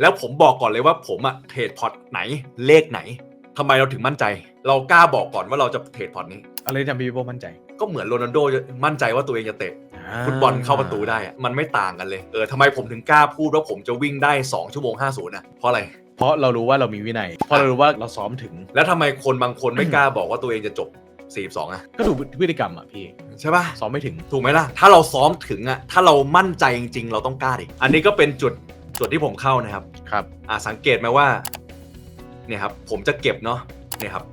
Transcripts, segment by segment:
แล้วผมบอกก่อนเลยว่าผมอะเทรดพอร์ตไหนเลขไหนทำไมเราถึงมั่นใจ เรากล้าบอกก่อนว่าเราจะเทรดพอร์ตนี้ อะไรที่ทำให้พี่โบมั่นใจ ก็เหมือนโรนัลโดมั่นใจว่าตัวเองจะเตะฟุตบอลเข้าประตูได้อะมันไม่ต่างกันเลยเออทำไมผมถึงกล้าพูดว่าผมจะวิ่งได้ 2 ชั่วโมง 50นะเพราะอะไรเพราะเรารู้ว่าเรามีวินัย เพราะเรารู้ว่าเราซ้อมถึง แล้วทำไมคนบางคนไม่กล้าบอกว่าตัวเองจะจบ 42อะก็ดูพฤติกรรมอะพี่ใช่ปะซ้อมไม่ถึงถูกไหมล่ะ ถ้าเราซ้อมถึงอะถ้าเรามั่นใจจริงๆ เราต้องกล้าดิอันนี้ก็เป็นจุด จุดที่ผมเข้านะครับครับอ่าสังเกตไหมว่าเนี่ยครับผมจะเก็บเนาะเนี่ยครับ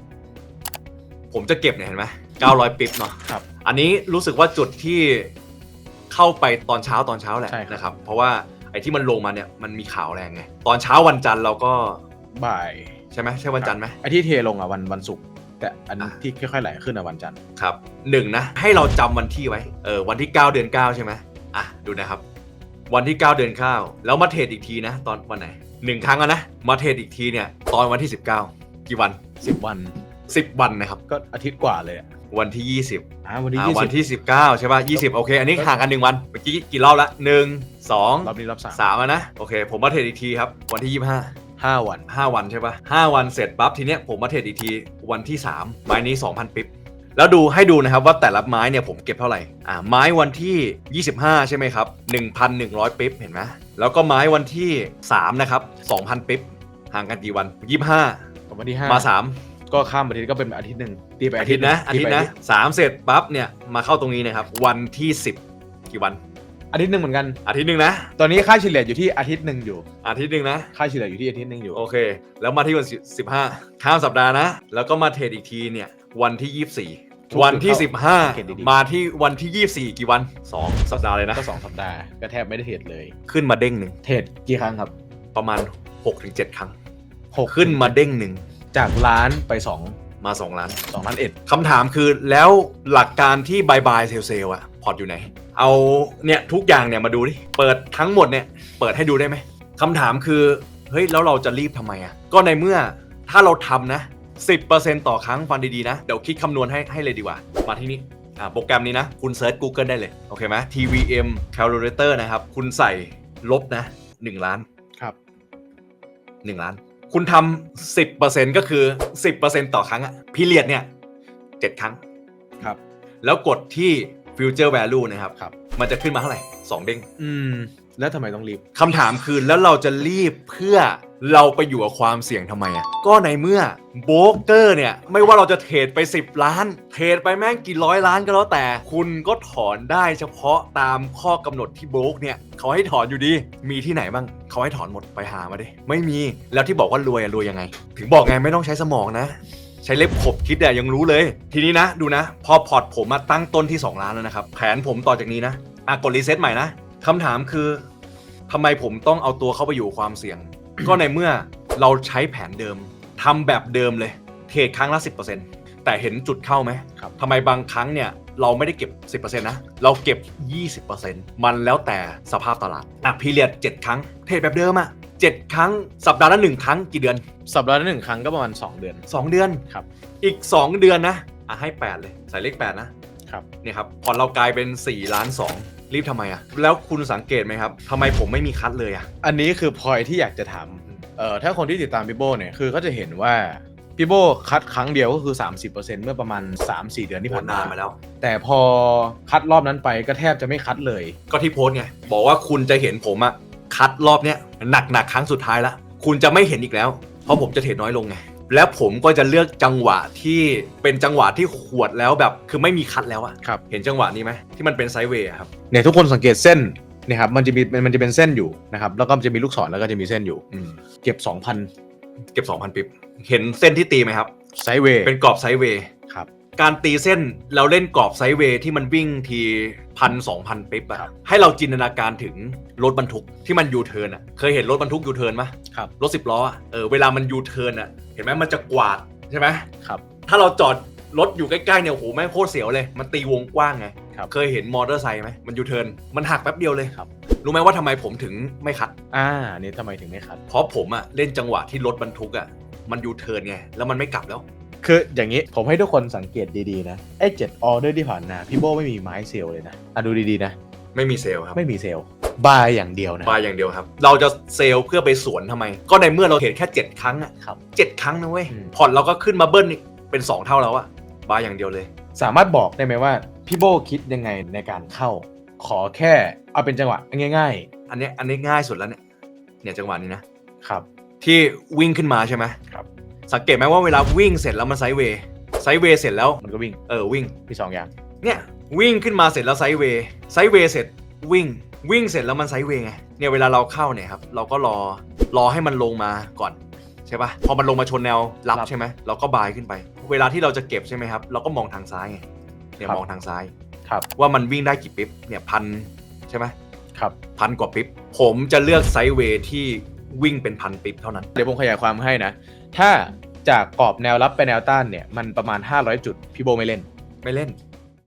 ผมจะเก็บเนี่ยเห็นไหม900ปิบเนาะครับ อันนี้รู้สึกว่าจุดที่เข้าไปตอนเช้าตอนเช้าแหละใช่ครับ นะครับ เพราะว่าไอ้ที่มันลงมาเนี่ยมันมีข่าวแรงไงตอนเช้าวันจันทร์เราก็บ่ายใช่ไหมใช่วันจันทร์ไหม ไอที่เทลงอะวันวันศุกร์แต่อันอะ ที่ค่อยๆไหลขึ้นอะวันจันทร์ครับหนึ่งนะให้เราจำวันที่ไว้เออวันที่ 9 เดือน 9 ใช่ไหมอะดูนะครับ วันที่ 9 เดือน9แล้วมาเทรดอีกทีนะ ตอนวันไหนหนึ่งครั้งอะนะ มาเทรดอีกทีเนี่ยตอนวันที่ 19 กี่วันสิบวัน 10 วันนะครับ ก็อาทิตย์กว่าเลยอะวันที่ 20อ่าวันที่อ่ายี่วัสินบที่ 19 ใช่ป่ะ 20 โอเค อันนี้ห่างกัน 1 วัน เมื่อกี้กี่รอบละหนึ่งสองรอบนี้รอบสามสามอะนะ โอเค ผมมาเทรดอีกทีครับ วันที่ 25 ห้าวัน 5 วันใช่ป่ะ5วันเสร็จปั๊บทีเนี้ยผมมาเทรดอีกที วันที่3ไม้นี้ 2,000 ปิ๊บ แล้วดูให้ดูนะครับว่าแต่ละไม้เนี่ยผมเก็บเท่าไหร่อ่าไม้วันที่ 25 ใช่ไหมครับ 1,100 ปิ๊บเห็นไหมแล้วก็ไม้วันที่ 3 นะครับ 2,000 ปิ๊บห่างกันกี่วัน 25กับวันที่ห้ามาก็ข้ามอาทิตย์ก็เป็นอาทิตย์หนึ่งตีไป3อาทิตย์นะอาทิตย์นะสามเสร็จปั๊บเนี่ยมาเข้าตรงนี้นะครับวันที่ 10 กี่วัน อาทิตย์หนึ่งเหมือนกัน อาทิตย์หนึ่งนะ ตอนนี้ค่าเฉลี่ยอยู่ที่อาทิตย์หนึ่งอยู่ อาทิตย์หนึ่งนะ ค่าเฉลี่ยอยู่ที่อาทิตย์หนึ่งอยู่โอเค แล้วมาที่วันสิบห้าข้ามสัปดาห์นะ แล้วก็มาเทรดอีกทีเนี่ย วันที่ยี่สี่ทุก วันที่ เข้าสิบห้าสังเกตดีๆมาที่วันที่ยี่สี่กี่วันสองสัปดาห์เลยนะ ก็สองสัปดาห์ก็แทบไม่ได้เทรดเลย ขึ้นมาเด้งหนึ่งเทรดกี่ครั้งครับประมาณ6กถึงเครั้ง หกขึ้นมาเด้งหนึ่งจากล้านไปสองมา 2 ล้านสองล้านเอ็ดคำถามคือแล้วหลักการที่บายบายเซลเซลอะพอร์ตอยู่ไหน เอาเนี่ยทุกอย่างเนี่ยมาดูดิ เปิดทั้งหมดเนี่ย เปิดให้ดูได้ไหมคำถามคือ เฮ้ย แล้วเราจะรีบทำไมอะก็ในเมื่อถ้าเราทำนะ 10%ต่อครั้งฟังดีๆนะ เดี๋ยวคิดคำนวณให้ให้เลยดีกว่า มาที่นี่อ่าโปรแกรมนี้นะ คุณเซิร์ช Google ได้เลย โอเคไหม TVM Calculator นะครับ คุณใส่ลบนะ 1 ล้านครับ 1 ล้าน คุณทำ10%ก็คือ 10%ต่อครั้งอะพีเรียดเนี่ย 7 ครั้งครับ แล้วกดที่ future value นะครับ ครับ มันจะขึ้นมาเท่าไหร่ 2 เด้ง อืม แล้วทำไมต้องรีบ คำถามคือแล้วเราจะรีบเพื่อ เราไปอยู่กับความเสี่ยงทำไมอะ ก็ในเมื่อโบรกเกอร์เนี่ย ไม่ว่าเราจะเทรดไป 10 ล้าน เทรดไปแม่งกี่ร้อยล้านก็แล้วแต่ คุณก็ถอนได้เฉพาะตามข้อกำหนดที่โบรกเนี่ยเขาให้ถอนอยู่ดี มีที่ไหนบ้างเขาให้ถอนหมดไปหามาดิไม่มีแล้วที่บอกว่ารวยอะรวยยังไง ถึงบอกไงไม่ต้องใช้สมองนะ ใช้เล็บขบคิดอะยังรู้เลย ทีนี้นะดูนะ พอพอร์ตผมมาตั้งต้นที่ 2 ล้านแล้วนะครับแผนผมต่อจากนี้นะอะกดรีเซ็ตใหม่นะคำถามคือทำไมผมต้องเอาตัวเข้าไปอยู่ความเสี่ยง ก็ในเมื่อเราใช้แผนเดิมทำแบบเดิมเลย เทรดครั้งละ 10%แต่เห็นจุดเข้าไหมครับ ทำไมบางครั้งเนี่ยเราไม่ได้เก็บ 10%นะ เราเก็บ 20%มันแล้วแต่สภาพตลาดอะพีเรียด7ครั้ง เทรดแบบเดิมอะ7ครั้งสัปดาห์ละ1ครั้งกี่เดือน สัปดาห์ละหนึ่งครั้งก็ประมาณ 2 เดือน 2 เดือนครับอีก 2 เดือนนะอะให้ 8 เลย ใส่เลข8นะครับ เนี่ยครับพอเรากลายเป็น4ล้าน2 รีบทำไมอะ แล้วคุณสังเกตไหมครับทำไมผมไม่มีคัดเลยอะ อันนี้คือพอยที่อยากจะถามเอ่อถ้าคนที่ติดตามพี่โบเนี่ยคือก็จะเห็นว่าพี่โบคัดครั้งเดียวก็คือ 30%เมื่อประมาณ 3-4 เดือนที่ผ่านนานมามาแล้ว แต่พอคัดรอบนั้นไปก็แทบจะไม่คัดเลย ก็ที่โพสต์ไง บอกว่าคุณจะเห็นผมอะคัดรอบเนี้ยหนักหนักๆครั้งสุดท้ายละ คุณจะไม่เห็นอีกแล้ว เพราะผมจะเทรดน้อยลงไง แล้วผมก็จะเลือกจังหวะที่เป็นจังหวะที่ขวดแล้วแบบ คือไม่มีคัดแล้วอะครับ เห็นจังหวะนี้ไหมที่มันเป็นไซด์เวย์อะครับ เนี่ยทุกคนสังเกตเส้นเนี่ยครับมันจะมีมันจะเป็นเส้นอยู่นะครับแล้วก็จะมีลูกศรแล้วก็จะมีเส้นอยู่ อืมเก็บ 2,000 เก็บ 2,000 ปิบเห็นเส้นที่ตีไหมครับ ไซด์เวย์เป็นกรอบไซด์เวย์ครับ การตีเส้นเราเล่นกรอบไซด์เวย์ที่มันวิ่งทีพันสองพันปิ๊บครัอะบให้เราจินตนาการถึงรถบรรทุกที่มันยูเทิร์นอะเคยเห็นรถบรรทุกยูเทิร์นไหมครับรถสิบล้ออะเออเวลามันยูเทิร์นอะเห็นไหมมันจะกวาดใช่ไหมครับถ้าเราจอดรถอยู่ใกล้ๆเนี่ยโอ้โหแม่งโคตรเสียวเลย มันตีวงกว้างไงครับเคยเห็นมอเตอร์ไซค์ไหมมันยูเทิร์นมันหักแป๊บเดียวเลยครับรู้ไหมว่าทำไมผมถึงไม่คัดอ่านี่ทำไมถึงไม่คัดเพราะผมอะเล่นจังหวะที่รถบรรทุกอะมันยูเทิร์นไงแล้วมันไม่กลับแล้ว คืออย่างนี้ผมให้ทุกคนสังเกตดีๆนะไอ้เจ็ดออเดอร์ที่ผ่านมาพี่โบไม่มีไม้เซลลเลยนะอะดูดีๆนะ ไม่มีเซลล์ครับไม่มีเซลล์บายอย่างเดียวนะ บายอย่างเดียวครับ เราจะเซลล์เพื่อไปสวนทำไม ก็ในเมื่อเราเทรดแค่7ครั้งอะครับเจ็ดครั้งนะเว้ยอืมพอร์ตเราก็ขึ้นมาเบิ้ลอีกเป็น2เท่าแล้วอะบายอย่างเดียวเลย สามารถบอกได้ไหมว่าพี่โบคิดยังไงในการเข้า ขอแค่เอาเป็นจังหวะง่าย อันเนี้ยอันนี้ง่ายสุดแล้วเนี่ยเนี่ยจังหวะนี้นะ ๆ ครับ ที่วิ่งขึ้นมาใช่ไหมครับ สังเกตไหมว่าเวลาวิ่งเสร็จแล้วมันไซด์เวย์ไซด์เวย์เสร็จแล้วมันก็วิ่งเออวิ่งมีสองอย่างเนี่ยวิ่งขึ้นมาเสร็จแล้วไซด์เวย์ไซด์เวย์เสร็จวิ่งวิ่งเสร็จแล้วมันไซด์เวย์ไงเนี่ยเวลาเราเข้าเนี่ยครับเราก็รอรอให้มันลงมาก่อนใช่ปะพอมันลงมาชนแนวรับครับใช่ไหมเราก็บายขึ้นไป เวลาที่เราจะเก็บใช่ไหมครับ เราก็มองทางซ้ายไงเนี่ยครับมองทางซ้ายครับว่ามันวิ่งได้กี่ปิ๊บเนี่ยพันใช่ไหมครับพันกว่าปิ๊บผมจะเลือกไซด์เวย์ที่วิ่งเป็นพันปิ๊บเท่านั้น เดี๋ยวผมขยายความให้นะ ถ้าจากกรอบแนวรับไปแนวต้านเนี่ย มันประมาณ 500 จุด พี่โบไม่เล่น ไม่เล่น